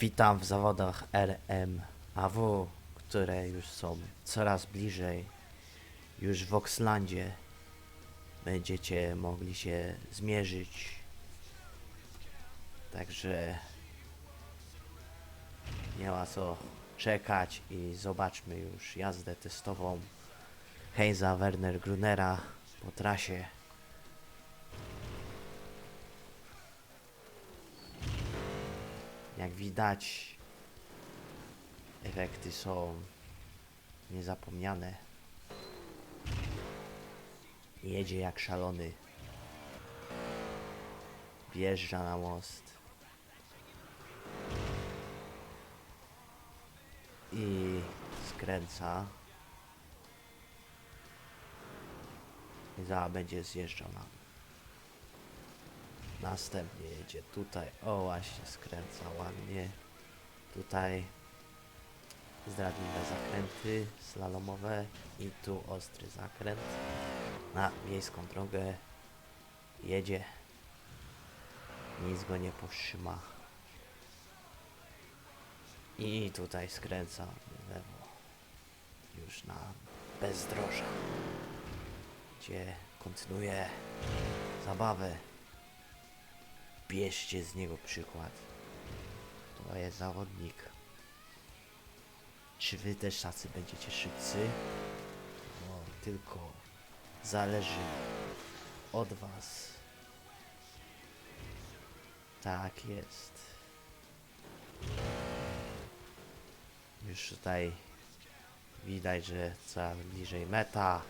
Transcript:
Witam w zawodach RMAW, które już są coraz bliżej. Już w Oxlandzie będziecie mogli się zmierzyć. Także nie ma co czekać i zobaczmy już jazdę testową Heinza Werner Grunera po trasie. Jak widać, efekty są niezapomniane. Jedzie jak szalony. Wjeżdża na most. I skręca. I zaraz będzie zjeżdżał na Następnie jedzie tutaj, o właśnie skręca ładnie. Tutaj zdradliwe zakręty slalomowe i tu ostry zakręt na miejską drogę. Jedzie, nic go nie powstrzyma. I tutaj skręca lewo, już na bezdroża, gdzie kontynuuje zabawę bierzcie z niego przykład. To jest zawodnik. Czy wy też tacy będziecie szybcy? No, tylko zależy od was. Tak jest. Już tutaj widać, że coraz bliżej meta.